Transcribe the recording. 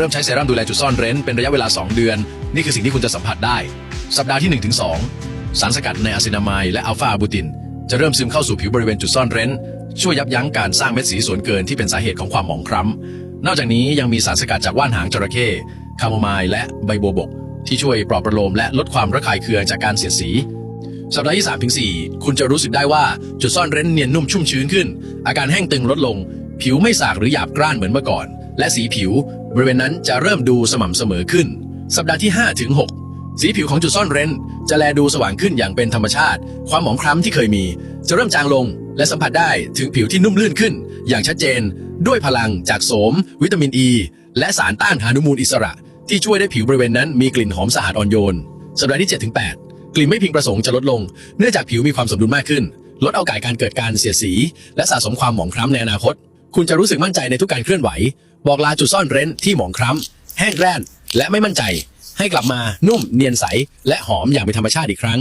เริ่มใช้เซรั่มดูแลจุดซ่อนเร้นเป็นระยะเวลา 2 เดือน นี่คือสิ่งที่คุณจะสัมผัสได้ สัปดาห์ที่ 1-2 สารสกัดในอะซินามายและอัลฟาอะบูติน จะเริ่มซึมเข้าสู่ผิวบริเวณจุดซ่อนเร้น ช่วยยับยั้งการสร้างเม็ดสีส่วนเกินที่เป็นสาเหตุของความหมองคล้ำนอกจากนี้ยังมีสารสกัดจากว่านหางจระเข้คาโมไมล์และใบบัวบก ที่ช่วยปลอบประโลมและลดความระคายเคืองจากการเสียดสีสัปดาห์ที่3ถึง4คุณจะรู้สึกได้ว่าจุดซ่อนเร้นเนียนนุ่มชุ่มชื้นขึ้น อาการแห้งตึงลดลง ผิวไม่สากหรือหยาบกร้านเหมือนเมื่อก่อน และสีผิว บริเวณนั้นจะเริ่มดูสม่ำเสมอขึ้น สัปดาห์ที่5ถึง6สีผิวของจุดซ่อนเร้น จะแลดูสว่างขึ้นอย่างเป็นธรรมชาติ ความหมองคล้ำที่เคยมี จะเริ่มจางลง และสัมผัสได้ถึงผิวที่นุ่มลื่นขึ้น อย่างชัดเจน ด้วยพลังจากโสม วิตามินอ e, ีและสารต้านอนุมูลอิสระ ที่ช่วยให้ผิวบริเวณนั้นมีกลิ่นหอมสะอาดอ่อนโยน สัปดาห์ที่7ถึง8กลิ่นไม่พึงประสงค์จะลดลง เนื่องจากผิวมีความสมดุลมากขึ้น ลดโอกาสการเกิดการเสียดสี และสะสมความหมองคล้ำในอนาคต คุณจะรู้สึกมั่นใจในทุกการเคลื่อนไหว บอกลาจุดซ่อนเร้นที่หมองคล้ำแห้งแร่นและไม่มั่นใจ ให้กลับมานุ่มเนียนใส และหอมอย่างเป็นธรรมชาติอีกครั้ง